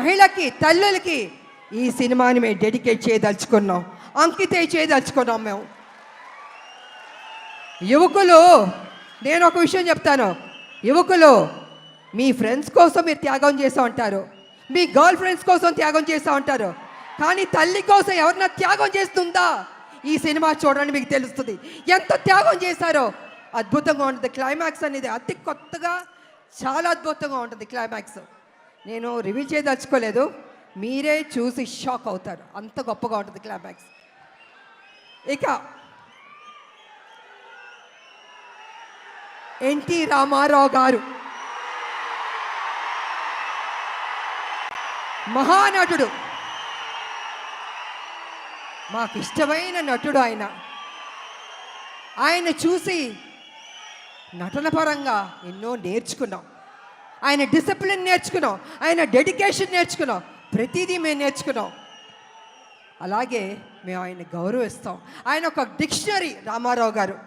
మహిళకి తల్లులకి ఈ సినిమాని మేము డెడికేట్ చేయదలుచుకున్నాం అంకితే చేయదలుచుకున్నాం మేము. యువకులు నేను ఒక విషయం చెప్తాను. యువకులు మీ ఫ్రెండ్స్ కోసం మీరు త్యాగం చేస్తూ ఉంటారు. మీ గర్ల్ ఫ్రెండ్స్ కోసం త్యాగం చేస్తూ ఉంటారు. కానీ తల్లి కోసం ఎవరన్నా త్యాగం చేస్తుందా? ఈ సినిమా చూడండి మీకు తెలుస్తుంది. ఎంత త్యాగం చేశారో. అద్భుతంగా ఉంటుంది. క్లైమాక్స్ అనేది అతి కొత్తగా చాలా అద్భుతంగా ఉంటుంది క్లైమాక్స్ నేను రివీల్ చేయదలుచుకోలేదు మీరే చూసి షాక్ అవుతారు. అంత గొప్పగా ఉంటుంది క్లాబ్యాక్స్ ఇక ఎన్టీ రామారావు గారు. మహానటుడు. మాకు ఇష్టమైన నటుడు ఆయన. ఆయన చూసి నటన పరంగా ఎన్నో నేర్చుకున్నాం. ఆయన డిసిప్లిన్ నేర్చుకున్నాం ఆయన డెడికేషన్ నేర్చుకున్నాం ప్రతిదీ మేము నేర్చుకున్నాం. అలాగే మేము ఆయన గౌరవిస్తాం. ఆయన ఒక డిక్షనరీ రామారావు గారు.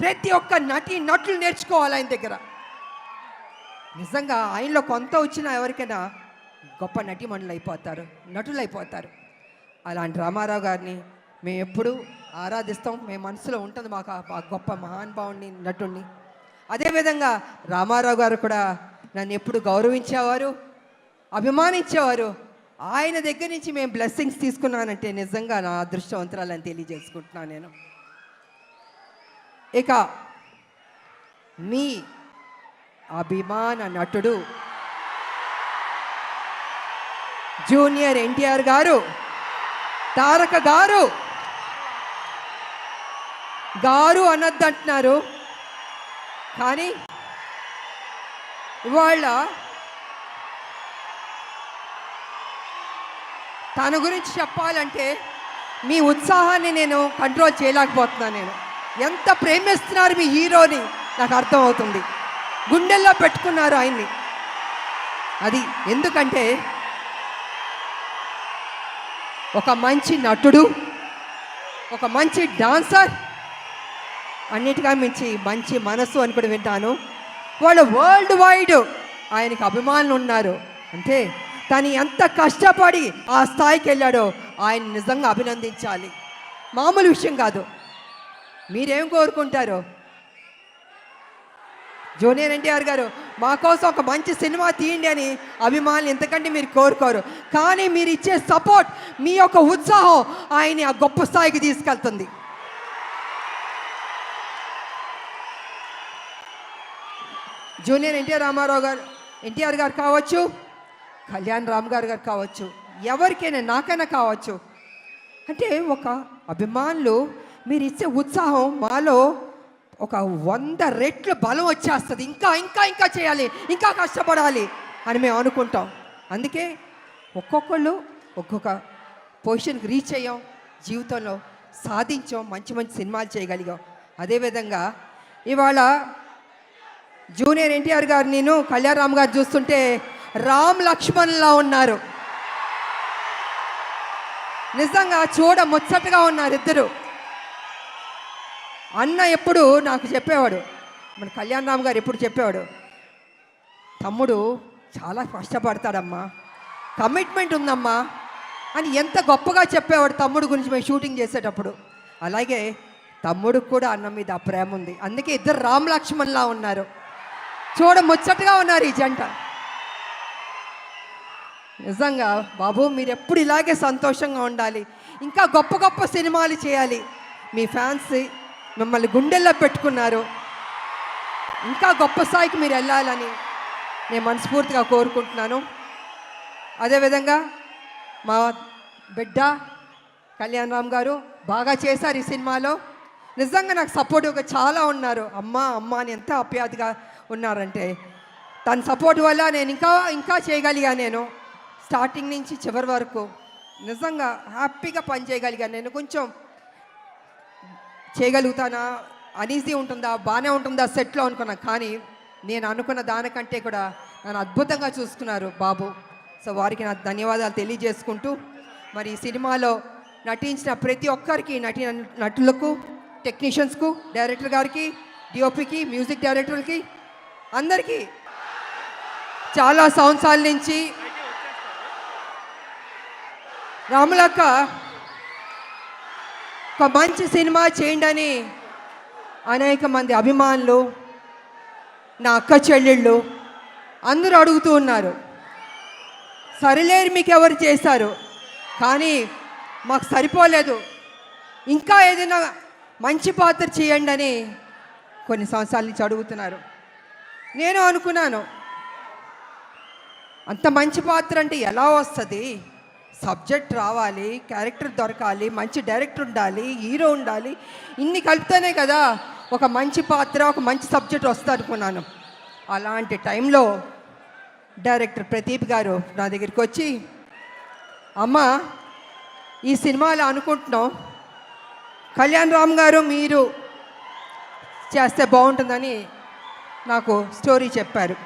ప్రతి ఒక్క నటి నటులు నేర్చుకోవాలి ఆయన దగ్గర. నిజంగా ఆయనలో కొంత వచ్చినా ఎవరికైనా గొప్ప నటిమణులు అయిపోతారు నటులు అయిపోతారు. అలాంటి రామారావు గారిని మేము ఎప్పుడూ ఆరాధిస్తాం. మేము మనసులో ఉంటుంది మాకు ఆ- గొప్ప మహానుభావుని నటుణ్ణి అదేవిధంగా రామారావు గారు కూడా నన్ను ఎప్పుడు గౌరవించేవారు? అభిమానించేవారు? ఆయన దగ్గర నుంచి మేము బ్లెస్సింగ్స్ తీసుకున్నానంటే నిజంగా నా అదృష్టవంతరాలని తెలియజేసుకుంటున్నాను నేను. ఇక మీ అభిమాన నటుడు జూనియర్ ఎన్టీఆర్ గారు తారక గారు. గారు అనద్దంటున్నారు. కానీ ఇవాళ తన గురించి చెప్పాలంటే మీ ఉత్సాహాన్ని నేను కంట్రోల్ చేయలేకపోతున్నాను నేను. ఎంత ప్రేమిస్తున్నారు మీ హీరోని? నాకు అర్థమవుతుంది. గుండెల్లో పెట్టుకున్నారు ఆయన్ని. అది ఎందుకంటే ఒక మంచి నటుడు ఒక మంచి డాన్సర్ అన్నిటిగా మించి మంచి మనసు అని కూడా వింటాను. వాళ్ళు వరల్డ్ వైడ్ ఆయనకి అభిమానులు ఉన్నారు. అంటే తను ఎంత కష్టపడి ఆ స్థాయికి వెళ్ళాడో ఆయన నిజంగా అభినందించాలి. మామూలు విషయం కాదు. మీరేం కోరుకుంటారు? జూనియర్ ఎన్టీఆర్ గారు మా కోసం ఒక మంచి సినిమా తీయండి అని అభిమానులు ఎంతకంటే మీరు కోరుకోరు. కానీ మీరు ఇచ్చే సపోర్ట్ మీ యొక్క ఉత్సాహం ఆయన్ని ఆ గొప్ప స్థాయికి తీసుకెళ్తుంది. జూనియర్ ఎన్టీఆర్ రామారావు గారు ఎన్టీఆర్ గారు కావచ్చు కళ్యాణ్ రామ్ గారు గారు కావచ్చు ఎవరికైనా నాకైనా కావచ్చు. అంటే ఒక అభిమానులు మీరు ఇచ్చే ఉత్సాహం మాలో ఒక వంద రెట్లు బలం వచ్చేస్తుంది. ఇంకా ఇంకా ఇంకా చేయాలి ఇంకా కష్టపడాలి అని మేము అనుకుంటాం. అందుకే ఒక్కొక్కళ్ళు ఒక్కొక్క పొజిషన్కి రీచ్ అయ్యాం జీవితంలో సాధించాం మంచి మంచి సినిమాలు చేయగలిగాం. అదేవిధంగా ఇవాళ జూనియర్ ఎన్టీఆర్ గారు నేను కళ్యాణరామ్ గారు చూస్తుంటే రామ్ లక్ష్మణ్లా ఉన్నారు. నిజంగా చూడ ముచ్చటగా ఉన్నారు ఇద్దరు. అన్న ఎప్పుడు నాకు చెప్పేవాడు మన కళ్యాణరామ్ గారు ఎప్పుడు చెప్పేవాడు తమ్ముడు చాలా కష్టపడతాడమ్మా కమిట్మెంట్ ఉందమ్మా అని ఎంత గొప్పగా చెప్పేవాడు తమ్ముడు గురించి మేము షూటింగ్ చేసేటప్పుడు. అలాగే తమ్ముడికి కూడా అన్న మీద ఆ ప్రేమ ఉంది. అందుకే ఇద్దరు రామ్ లక్ష్మణ్లా ఉన్నారు. చూడ ముచ్చటగా ఉన్నారు ఈ జంట. నిజంగా బాబు మీరు ఎప్పుడు ఇలాగే సంతోషంగా ఉండాలి. ఇంకా గొప్ప గొప్ప సినిమాలు చేయాలి. మీ ఫ్యాన్స్ మిమ్మల్ని గుండెల్లో పెట్టుకున్నారు. ఇంకా గొప్ప స్థాయికి మీరు వెళ్ళాలని నేను మనస్ఫూర్తిగా కోరుకుంటున్నాను. అదేవిధంగా మా బిడ్డ కళ్యాణ్ రామ్ గారు బాగా చేశారు ఈ సినిమాలో. నిజంగా నాకు సపోర్టివ్గా చాలా ఉన్నారు. అమ్మ అమ్మ అని ఎంత అప్యాదిగా ఉన్నారంటే తన సపోర్ట్ వల్ల నేను ఇంకా ఇంకా చేయగలిగా నేను. స్టార్టింగ్ నుంచి చివరి వరకు నిజంగా హ్యాపీగా పని చేయగలిగాను నేను. కొంచెం చేయగలుగుతానా? అనీజీ ఉంటుందా? బాగానే ఉంటుందా? సెట్లో అనుకున్నా. కానీ నేను అనుకున్న దానికంటే కూడా నన్ను అద్భుతంగా చూసుకున్నారు బాబు. సో వారికి నా ధన్యవాదాలు తెలియజేసుకుంటూ మరి ఈ సినిమాలో నటించిన ప్రతి ఒక్కరికి నటి నటులకు టెక్నీషియన్స్కు డైరెక్టర్ గారికి డిఓపికి మ్యూజిక్ డైరెక్టర్కి అందరికీ చాలా సంవత్సరాల నుంచి రాములక్క ఒక మంచి సినిమా చేయండి అని అనేక మంది అభిమానులు నా అక్క చెల్లెళ్ళు అందరూ అడుగుతూ ఉన్నారు. సరిలేరు మీకు ఎవరు చేశారు? కానీ మాకు సరిపోలేదు. ఇంకా ఏదైనా మంచి పాత్ర చేయండి అని కొన్ని సంవత్సరాల నుంచి అడుగుతున్నారు. నేను అనుకున్నాను. అంత మంచి పాత్ర అంటే ఎలా వస్తుంది? సబ్జెక్ట్ రావాలి క్యారెక్టర్ దొరకాలి మంచి డైరెక్టర్ ఉండాలి హీరో ఉండాలి ఇన్ని కలిపితేనే కదా ఒక మంచి పాత్ర ఒక మంచి సబ్జెక్ట్ వస్తుంది అనుకున్నాను. అలాంటి టైంలో డైరెక్టర్ ప్రదీప్ గారు నా దగ్గరికి వచ్చి అమ్మ ఈ సినిమాలో అనుకుంటున్నాం. కళ్యాణ్ రామ్ గారు మీరు చేస్తే బాగుంటుందని నాకు స్టోరీ చెప్పారు.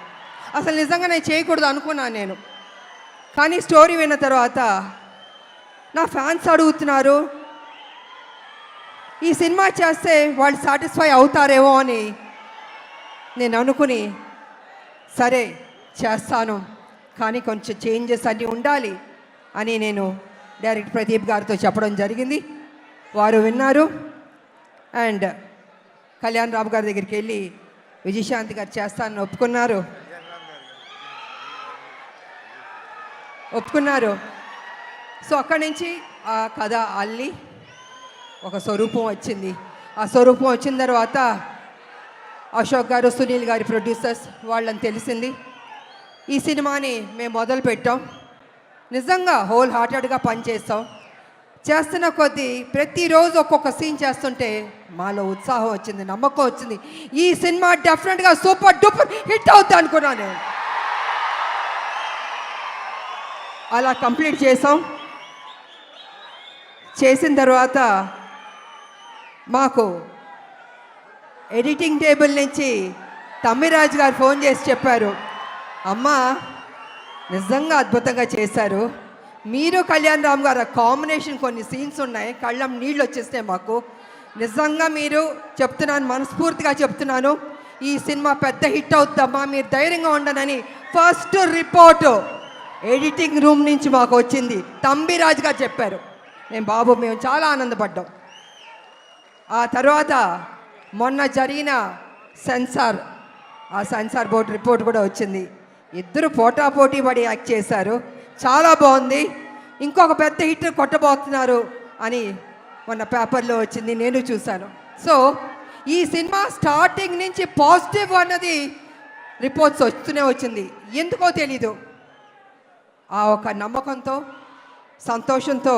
అసలు నిజంగా నేను చేయకూడదు అనుకున్నాను నేను. కానీ స్టోరీ విన్న తర్వాత నా ఫ్యాన్స్ అడుగుతున్నారు ఈ సినిమా చేస్తే వాళ్ళు సాటిస్ఫై అవుతారేమో అని నేను అనుకుని సరే చేస్తాను. కానీ కొంచెం చేంజెస్ అన్నీ ఉండాలి అని నేను డైరెక్ట్ ప్రదీప్ గారితో చెప్పడం జరిగింది. వారు విన్నారు. అండ్ కళ్యాణ్ రావు గారి దగ్గరికి వెళ్ళి విజయశాంతి గారు చేస్తానని ఒప్పుకున్నారు. ఒప్పుకున్నారు. సో అక్కడి నుంచి ఆ కథ అల్లి ఒక స్వరూపం వచ్చింది. ఆ స్వరూపం వచ్చిన తర్వాత అశోక్ గారు సునీల్ గారి ప్రొడ్యూసర్స్ వాళ్ళని తెలిసింది. ఈ సినిమాని మేము మొదలు పెట్టాం నిజంగా హోల్ హార్టెడ్గా పనిచేస్తాం. చేస్తున్న కొద్దీ ప్రతిరోజు ఒక్కొక్క సీన్ చేస్తుంటే మాలో ఉత్సాహం వచ్చింది నమ్మకం వచ్చింది. ఈ సినిమా డెఫినెట్గా సూపర్ డూపర్ హిట్ అవుతా అనుకున్నాను. అలా కంప్లీట్ చేసాం. చేసిన తర్వాత మాకు ఎడిటింగ్ టేబుల్ నుంచి తమ్మిరాజు గారు ఫోన్ చేసి చెప్పారు అమ్మ నిజంగా అద్భుతంగా చేశారు. మీరు కళ్యాణ్ రామ్ గారు కాంబినేషన్ కొన్ని సీన్స్ ఉన్నాయి. కళ్ళం నీళ్ళు వచ్చేస్తాయి మాకు. నిజంగా మీరు చెప్తున్నాను మనస్ఫూర్తిగా చెప్తున్నాను. ఈ సినిమా పెద్ద హిట్ అవుద్దమ్మా మీరు ధైర్యంగా ఉండనని ఫస్ట్ రిపోర్టు ఎడిటింగ్ రూమ్ నుంచి మాకు వచ్చింది. తంబిరాజు గారు చెప్పారు. నేను బాబు మేము చాలా ఆనందపడ్డాం. ఆ తర్వాత మొన్న జరిగిన సెన్సార్ ఆ సెన్సార్ బోర్డు రిపోర్ట్ కూడా వచ్చింది. ఇద్దరు పోటాపోటీ పడి యాక్ట్ చేశారు. చాలా బాగుంది. ఇంకొక పెద్ద హిట్ కొట్టబోతున్నారు అని మొన్న పేపర్లో వచ్చింది నేను చూశాను. సో ఈ సినిమా స్టార్టింగ్ నుంచి పాజిటివ్ అన్నది రిపోర్ట్స్ వస్తూనే వచ్చింది. ఎందుకో తెలీదు. ఆ ఒక నమ్మకంతో సంతోషంతో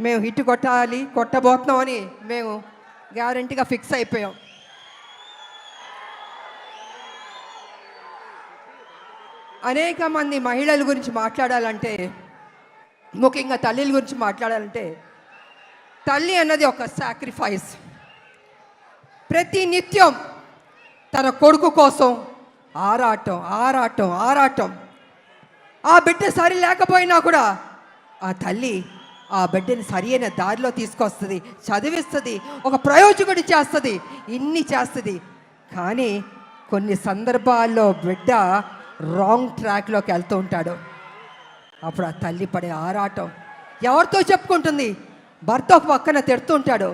మేము హిట్ కొట్టాలి కొట్టబోతున్నామని మేము గ్యారంటీగా ఫిక్స్ అయిపోయాం. అనేక మంది మహిళల గురించి మాట్లాడాలంటే ముఖ్యంగా తల్లిల గురించి మాట్లాడాలంటే తల్లి అన్నది ఒక సాక్రిఫైస్ ప్రతి నిత్యం తన కొడుకు కోసం ఆరాటం ఆరాటం ఆరాటం. ఆ బిడ్డ సరి లేకపోయినా కూడా ఆ తల్లి ఆ బిడ్డని సరియైన దారిలో తీసుకొస్తుంది చదివిస్తుంది ఒక ప్రయోజకుడి చేస్తుంది ఇన్ని చేస్తుంది. కానీ కొన్ని సందర్భాల్లో బిడ్డ రాంగ్ ట్రాక్లోకి వెళ్తూ ఉంటాడు. అప్పుడు ఆ తల్లి పడే ఆరాటం ఎవరితో చెప్పుకుంటుంది? భర్త ఒక పక్కన తిడుతుంటాడు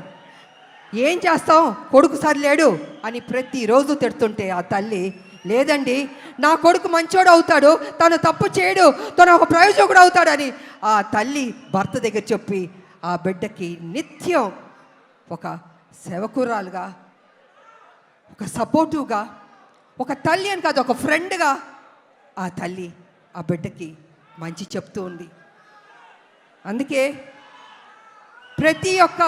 ఏం చేస్తాం కొడుకు సరిలేడు అని ప్రతిరోజు తిడుతుంటే ఆ తల్లి లేదండి నా కొడుకు మంచోడు అవుతాడు తను తప్పు చేయడు తను ఒక ప్రయోజకుడు అవుతాడని ఆ తల్లి భర్త దగ్గర చెప్పి ఆ బిడ్డకి నిత్యం ఒక సేవకురాలుగా ఒక సపోర్టివ్గా ఒక తల్లి అని కాదు ఒక ఫ్రెండ్గా ఆ తల్లి ఆ బిడ్డకి మంచి చెప్తూ ఉంది. అందుకే ప్రతి ఒక్క